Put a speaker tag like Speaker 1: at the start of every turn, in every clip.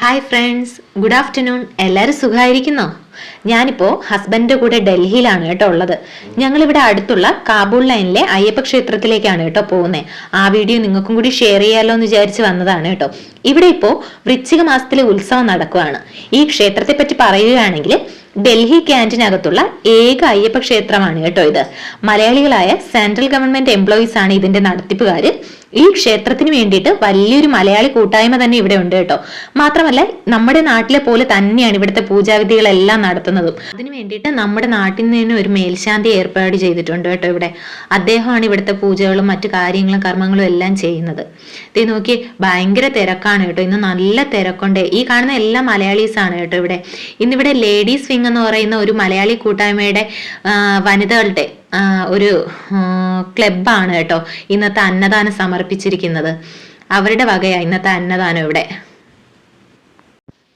Speaker 1: hi friends good afternoon എല്ലാവരും സുഖമായിരിക്കുന്നോ ഞാനിപ്പോൾ ഹസ്ബൻഡിൻ്റെ കൂടെ ഡൽഹിയിലാണ് കേട്ടോ ഉള്ളത് ഞങ്ങളിവിടെ അടുത്തുള്ള കാബൂൾ ലൈനിലെ അയ്യപ്പ ക്ഷേത്രത്തിലേക്കാണ് കേട്ടോ പോകുന്നത് ആ വീഡിയോ നിങ്ങൾക്കും കൂടി ഷെയർ ചെയ്യാമല്ലോ എന്ന് വിചാരിച്ച് വന്നതാണ് കേട്ടോ ഇവിടെ ഇപ്പോൾ വൃശ്ചിക മാസത്തിലെ ഉത്സവം നടക്കുകയാണ് ഈ ക്ഷേത്രത്തെ പറ്റി പറയുകയാണെങ്കിൽ ഡൽഹി ക്യാൻറ്റിനകത്തുള്ള ഏക അയ്യപ്പ ക്ഷേത്രമാണ് കേട്ടോ ഇത് മലയാളികളായ സെൻട്രൽ ഗവൺമെന്റ് എംപ്ലോയീസ് ആണ് ഇതിന്റെ നടത്തിപ്പുകാർ ഈ ക്ഷേത്രത്തിന് വേണ്ടിയിട്ട് വലിയൊരു മലയാളി കൂട്ടായ്മ തന്നെ ഇവിടെ ഉണ്ട് കേട്ടോ മാത്രമല്ല നമ്മുടെ നാട്ടിലെ പോലെ തന്നെയാണ് ഇവിടുത്തെ പൂജാവിധികളെല്ലാം നടത്തുന്നതും അതിന് വേണ്ടിയിട്ട് നമ്മുടെ നാട്ടിൽ നിന്ന് ഒരു മേൽശാന്തി ഏർപ്പാട് ചെയ്തിട്ടുണ്ട് കേട്ടോ ഇവിടെ അദ്ദേഹമാണ് ഇവിടുത്തെ പൂജകളും മറ്റു കാര്യങ്ങളും കർമ്മങ്ങളും എല്ലാം ചെയ്യുന്നത് ഇത് നോക്കി ഭയങ്കര തിരക്കാണ് കേട്ടോ ഇന്ന് നല്ല തിരക്കുണ്ട് ഈ കാണുന്ന എല്ലാ മലയാളീസ് ആണ് കേട്ടോ ഇവിടെ ഇന്നിവിടെ ലേഡീസ് വിങ് എന്ന് പറയുന്ന ഒരു മലയാളി കൂട്ടായ്മയുടെ വനിതകളുടെ ഒരു ക്ലബാണ് കേട്ടോ ഇന്നത്തെ അന്നദാനം സമർപ്പിച്ചിരിക്കുന്നത് അവരുടെ വകയാണ് ഇന്നത്തെ അന്നദാനം ഇവിടെ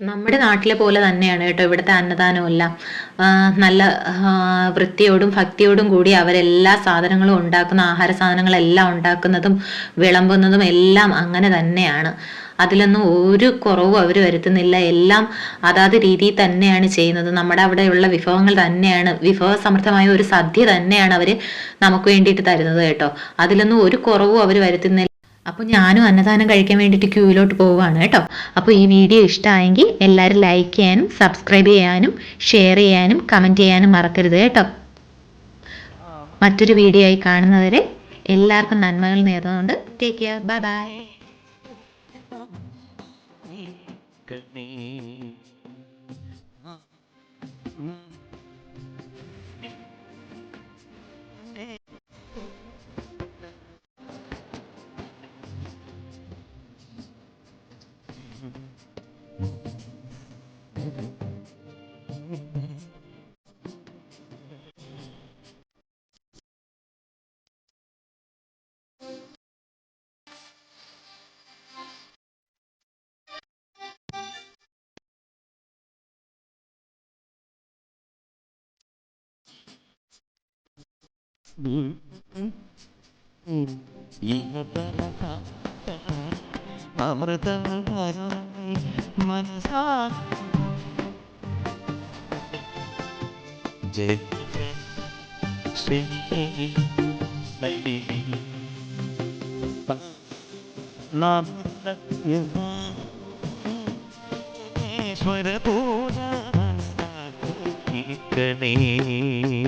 Speaker 1: നമ്മുടെ നാട്ടിലെ പോലെ തന്നെയാണ് കേട്ടോ ഇവിടുത്തെ അന്നദാനവും എല്ലാം നല്ല വൃത്തിയോടും ഭക്തിയോടും കൂടി അവരെല്ലാ സാധനങ്ങളും ഉണ്ടാക്കുന്ന ആഹാര സാധനങ്ങളെല്ലാം ഉണ്ടാക്കുന്നതും വിളമ്പുന്നതും എല്ലാം അങ്ങനെ തന്നെയാണ് അതിലൊന്നും ഒരു കുറവും അവർ വരുത്തുന്നില്ല എല്ലാം അതാത് രീതിയിൽ തന്നെയാണ് ചെയ്യുന്നത് നമ്മുടെ അവിടെയുള്ള വിഭവങ്ങൾ തന്നെയാണ് വിഭവസമൃദ്ധമായ ഒരു സദ്യ തന്നെയാണ് അവർ നമുക്ക് വേണ്ടിയിട്ട് തരുന്നത് കേട്ടോ അതിലൊന്നും ഒരു കുറവും അവർ വരുത്തുന്നില്ല അപ്പോൾ ഞാനും അന്നദാനം കഴിക്കാൻ വേണ്ടിയിട്ട് ക്യൂവിലോട്ട് പോവുകയാണ് കേട്ടോ അപ്പോൾ ഈ വീഡിയോ ഇഷ്ടമായെങ്കിൽ എല്ലാവരും ലൈക്ക് ചെയ്യാനും സബ്സ്ക്രൈബ് ചെയ്യാനും ഷെയർ ചെയ്യാനും കമൻറ്റ് ചെയ്യാനും മറക്കരുത് കേട്ടോ മറ്റൊരു വീഡിയോ ആയി കാണുന്നവരെ എല്ലാവർക്കും നന്മകൾ നേർന്നുകൊണ്ട് ടേക്ക് കെയർ ബൈ ബൈ 嗯嗯嗯一个办法。അമൃത മനസാ ജയ ശ്രീ ഈശ്വര പൂജ ഗണേ